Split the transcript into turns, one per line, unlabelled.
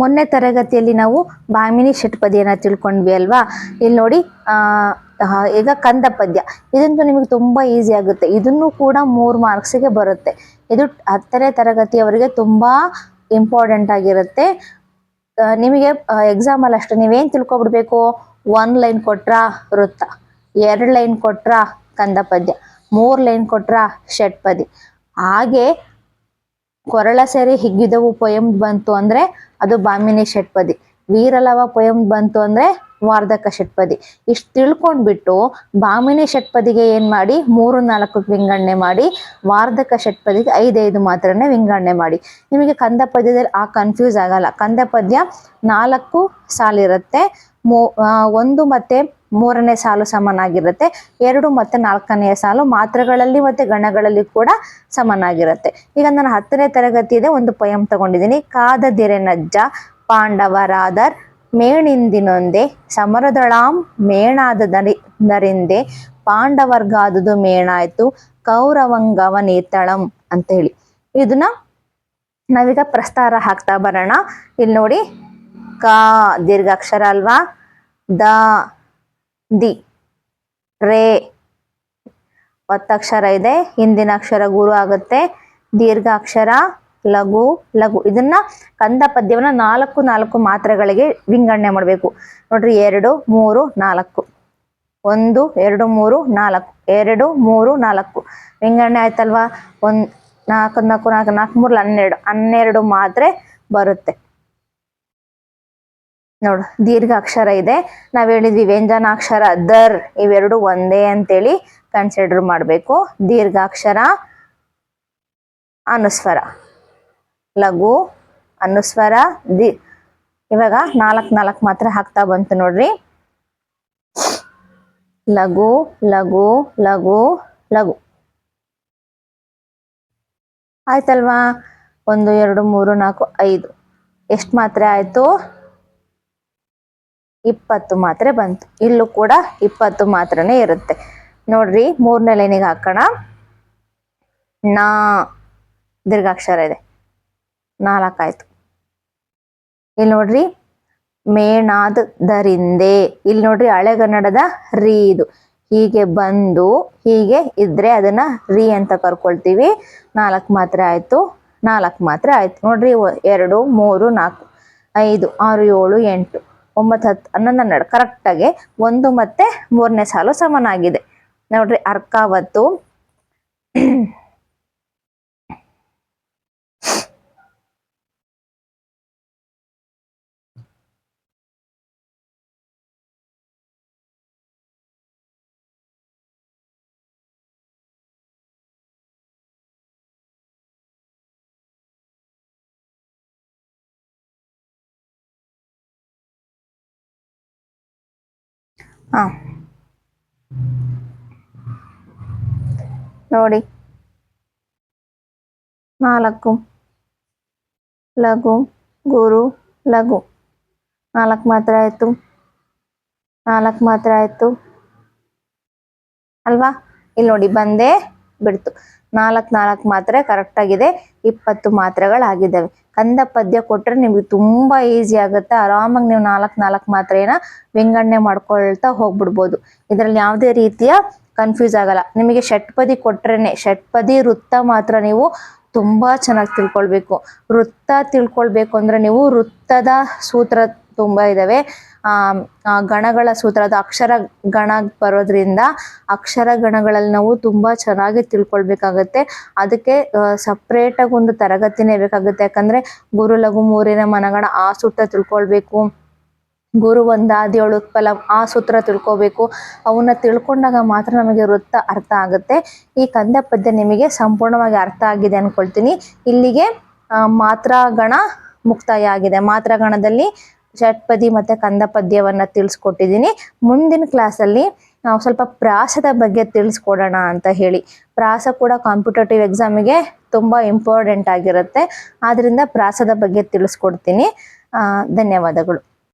ಮೊನ್ನೆ ತರಗತಿಯಲ್ಲಿ ನಾವು ಭಾಮಿನಿ ಷಟ್ಪದಿಯನ್ನ ತಿಳ್ಕೊಂಡ್ವಿ ಅಲ್ವಾ ಇಲ್ಲಿ ನೋಡಿ ಈಗ ಕಂದ ಪದ್ಯ ಇದಂತೂ ನಿಮಗೆ ತುಂಬಾ ಈಸಿ ಆಗುತ್ತೆ ಇದನ್ನು ಕೂಡ ಮಾರ್ಕ್ಸ್ ಗೆ ಬರುತ್ತೆ ಇದು ಹತ್ತನೇ ತರಗತಿಯವರಿಗೆ ತುಂಬಾ ಇಂಪಾರ್ಟೆಂಟ್ ಆಗಿರುತ್ತೆ ನಿಮಗೆ ಅಲ್ಲಿ ಅಷ್ಟೇ ನೀವೇನ್ ತಿಳ್ಕೊಬಿಡ್ಬೇಕು ಒನ್ ಲೈನ್ ಕೊಟ್ರಾ ವೃತ್ತ ಎರಡು ಲೈನ್ ಕೊಟ್ರಾ ಕಂದ ಪದ್ಯ ಮೂರ್ ಲೈನ್ ಕೊಟ್ರಾ ಷಟ್ಪದಿ ಹಾಗೆ ಕೊರಳ ಸೇರಿ ಹಿಗ್ಗಿದವು ಪೊಯಂ ಬಂತು ಅಂದ್ರೆ ಅದು ಬಾಮಿನಿ ಷಟ್ಪದಿ ವೀರಲವ ಪೊಯಂ ಬಂತು ಅಂದ್ರೆ ವಾರ್ಧಕ ಷಟ್ಪದಿ ಇಷ್ಟು ತಿಳ್ಕೊಂಡ್ಬಿಟ್ಟು ಬಾಮಿನಿ ಷಟ್ಪದಿಗೆ ಏನು ಮಾಡಿ ಮೂರು ನಾಲ್ಕು ವಿಂಗಡಣೆ ಮಾಡಿ ವಾರ್ಧಕ ಷಟ್ಪದಿಗೆ ಐದೈದು ಮಾತ್ರನೆ ವಿಂಗಡಣೆ ಮಾಡಿ ನಿಮಗೆ ಕಂದ ಪದ್ಯದಲ್ಲಿ ಆ ಕನ್ಫ್ಯೂಸ್ ಆಗಲ್ಲ ಕಂದ ಪದ್ಯ ನಾಲ್ಕು ಸಾಲಿರುತ್ತೆ ಮೂ ಒಂದು ಮತ್ತು ಮೂರನೇ ಸಾಲು ಸಮನಾಗಿರುತ್ತೆ ಎರಡು ಮತ್ತು ನಾಲ್ಕನೆಯ ಸಾಲು ಮಾತ್ರಗಳಲ್ಲಿ ಮತ್ತು ಗಣಗಳಲ್ಲಿ ಕೂಡ ಸಮನಾಗಿರುತ್ತೆ ಈಗ ನಾನು ಹತ್ತನೇ ತರಗತಿಯದೇ ಒಂದು ಪಯಂ ತಗೊಂಡಿದ್ದೀನಿ ಕಾದ ನಜ್ಜ ಪಾಂಡವರಾದರ್ ಮೇಣಿಂದಿನೊಂದೆ ಸಮರದಳಾಂ ಮೇಣಾದ ನರಿಂದೆ ಪಾಂಡವರ್ಗಾದುದು ಮೇಣಾಯ್ತು ಕೌರವಂಗವ ನೇತಳಂ ಅಂತ ಹೇಳಿ ಇದನ್ನ ನಾವೀಗ ಪ್ರಸ್ತಾರ ಹಾಕ್ತಾ ಬರೋಣ ಇಲ್ಲಿ ನೋಡಿ ಕ ದೀರ್ಘಾಕ್ಷರ ಅಲ್ವಾ ದ ದಿ ರೇ ಒತ್ತಕ್ಷರ ಇದೆ ಹಿಂದಿನ ಅಕ್ಷರ ಗುರು ಆಗುತ್ತೆ ದೀರ್ಘಾಕ್ಷರ ಲಘು ಲಘು ಇದನ್ನ ಕಂದ ಪದ್ಯವನ್ನ ನಾಲ್ಕು ನಾಲ್ಕು ಮಾತ್ರೆಗಳಿಗೆ ವಿಂಗಡಣೆ ಮಾಡಬೇಕು ನೋಡ್ರಿ ಎರಡು ಮೂರು ನಾಲ್ಕು ಒಂದು ಎರಡು ಮೂರು ನಾಲ್ಕು ಎರಡು ಮೂರು ನಾಲ್ಕು ವಿಂಗಡಣೆ ಆಯ್ತಲ್ವಾ ಒಂದ್ ನಾಲ್ಕು ನಾಲ್ಕು ನಾಲ್ಕು ನಾಲ್ಕು ಮೂರ್ ಹನ್ನೆರಡು ಹನ್ನೆರಡು ಮಾತ್ರೆ ಬರುತ್ತೆ ನೋಡು ದೀರ್ಘ ಅಕ್ಷರ ಇದೆ ನಾವ್ ಹೇಳಿದ್ವಿ ವ್ಯಂಜನಾಕ್ಷರ ದರ್ ಇವೆರಡು ಒಂದೇ ಅಂತೇಳಿ ಕನ್ಸಿಡರ್ ಮಾಡ್ಬೇಕು ದೀರ್ಘಾಕ್ಷರ ಅನುಸ್ವರ ಲಘು ಅನುಸ್ವರ ದಿ ಇವಾಗ ನಾಲ್ಕ್ ನಾಲ್ಕ್ ಮಾತ್ರ ಹಾಕ್ತಾ ಬಂತು ನೋಡ್ರಿ ಲಘು ಲಘು ಲಘು ಲಘು ಆಯ್ತಲ್ವಾ ಒಂದು ಎರಡು ಮೂರು ನಾಲ್ಕು ಐದು ಎಷ್ಟು ಮಾತ್ರೆ ಆಯ್ತು ಇಪ್ಪತ್ತು ಮಾತ್ರೆ ಬಂತು ಇಲ್ಲೂ ಕೂಡ ಇಪ್ಪತ್ತು ಮಾತ್ರನೇ ಇರುತ್ತೆ ನೋಡ್ರಿ ಮೂರನೇ ಲೈನಿಗೆ ಹಾಕೋಣ ನಾ ದೀರ್ಘಾಕ್ಷರ ಇದೆ ನಾಲ್ಕಾಯ್ತು ಇಲ್ಲಿ ನೋಡ್ರಿ ದರಿಂದೆ ಇಲ್ಲಿ ನೋಡ್ರಿ ಹಳೆಗನ್ನಡದ ರೀ ಇದು ಹೀಗೆ ಬಂದು ಹೀಗೆ ಇದ್ರೆ ಅದನ್ನ ರೀ ಅಂತ ಕರ್ಕೊಳ್ತೀವಿ ನಾಲ್ಕು ಮಾತ್ರ ಆಯ್ತು ನಾಲ್ಕು ಮಾತ್ರ ಆಯ್ತು ನೋಡ್ರಿ ಎರಡು ಮೂರು ನಾಲ್ಕು ಐದು ಆರು ಏಳು ಎಂಟು ಒಂಬತ್ತು ಹತ್ತು ಹನ್ನೊಂದು ಹನ್ನೆರಡು ಕರೆಕ್ಟಾಗಿ ಒಂದು ಮತ್ತೆ ಮೂರನೇ ಸಾಲು ಸಮನಾಗಿದೆ ನೋಡ್ರಿ ಅರ್ಕಾವತ್ತು ಹಾಂ ನೋಡಿ ನಾಲ್ಕು ಲಘು ಗುರು ಲಘು ನಾಲ್ಕು ಮಾತ್ರ ಆಯಿತು ನಾಲ್ಕು ಮಾತ್ರ ಆಯಿತು ಅಲ್ವಾ ಇಲ್ಲಿ ನೋಡಿ ಬಂದೇ ಬಿಡ್ತು ನಾಲ್ಕು ನಾಲ್ಕು ಮಾತ್ರೆ ಕರೆಕ್ಟಾಗಿದೆ ಇಪ್ಪತ್ತು ಮಾತ್ರೆಗಳಾಗಿದ್ದಾವೆ ಕಂದ ಪದ್ಯ ಕೊಟ್ಟರೆ ನಿಮಗೆ ತುಂಬಾ ಈಸಿ ಆಗುತ್ತೆ ಆರಾಮಾಗಿ ನೀವು ನಾಲ್ಕು ನಾಲ್ಕು ಏನ ವಿಂಗಡಣೆ ಮಾಡ್ಕೊಳ್ತಾ ಹೋಗ್ಬಿಡ್ಬೋದು ಇದರಲ್ಲಿ ಯಾವುದೇ ರೀತಿಯ ಕನ್ಫ್ಯೂಸ್ ಆಗಲ್ಲ ನಿಮಗೆ ಷಟ್ಪದಿ ಕೊಟ್ರೇನೆ ಷಟ್ಪದಿ ವೃತ್ತ ಮಾತ್ರ ನೀವು ತುಂಬಾ ಚೆನ್ನಾಗಿ ತಿಳ್ಕೊಳ್ಬೇಕು ವೃತ್ತ ತಿಳ್ಕೊಳ್ಬೇಕು ಅಂದ್ರೆ ನೀವು ವೃತ್ತದ ಸೂತ್ರ ತುಂಬಾ ಇದಾವೆ ಆ ಗಣಗಳ ಸೂತ್ರದ ಅಕ್ಷರ ಗಣ ಬರೋದ್ರಿಂದ ಅಕ್ಷರ ಗಣಗಳಲ್ಲಿ ನಾವು ತುಂಬಾ ಚೆನ್ನಾಗಿ ತಿಳ್ಕೊಳ್ಬೇಕಾಗತ್ತೆ ಅದಕ್ಕೆ ಸಪ್ರೇಟ್ ಆಗಿ ಒಂದು ತರಗತಿನೇ ಬೇಕಾಗುತ್ತೆ ಯಾಕಂದ್ರೆ ಗುರು ಲಘು ಮೂರಿನ ಮನಗಣ ಆ ಸೂತ್ರ ತಿಳ್ಕೊಳ್ಬೇಕು ಗುರು ಒಂದಾದಿಯೋಳು ಉತ್ಪಲ ಆ ಸೂತ್ರ ತಿಳ್ಕೊಬೇಕು ಅವನ್ನ ತಿಳ್ಕೊಂಡಾಗ ಮಾತ್ರ ನಮಗೆ ವೃತ್ತ ಅರ್ಥ ಆಗುತ್ತೆ ಈ ಕಂದ ಪದ್ಯ ನಿಮಗೆ ಸಂಪೂರ್ಣವಾಗಿ ಅರ್ಥ ಆಗಿದೆ ಅನ್ಕೊಳ್ತೀನಿ ಇಲ್ಲಿಗೆ ಮಾತ್ರ ಗಣ ಮುಕ್ತಾಯ ಆಗಿದೆ ಮಾತ್ರ ಗಣದಲ್ಲಿ ಷಟ್ಪದಿ ಮತ್ತು ಕಂದ ಪದ್ಯವನ್ನು ತಿಳಿಸ್ಕೊಟ್ಟಿದ್ದೀನಿ ಮುಂದಿನ ಕ್ಲಾಸಲ್ಲಿ ನಾವು ಸ್ವಲ್ಪ ಪ್ರಾಸದ ಬಗ್ಗೆ ತಿಳಿಸ್ಕೊಡೋಣ ಅಂತ ಹೇಳಿ ಪ್ರಾಸ ಕೂಡ ಕಾಂಪಿಟೇಟಿವ್ ಎಕ್ಸಾಮಿಗೆ ತುಂಬ ಇಂಪಾರ್ಟೆಂಟ್ ಆಗಿರುತ್ತೆ ಆದ್ದರಿಂದ ಪ್ರಾಸದ ಬಗ್ಗೆ ತಿಳಿಸ್ಕೊಡ್ತೀನಿ ಧನ್ಯವಾದಗಳು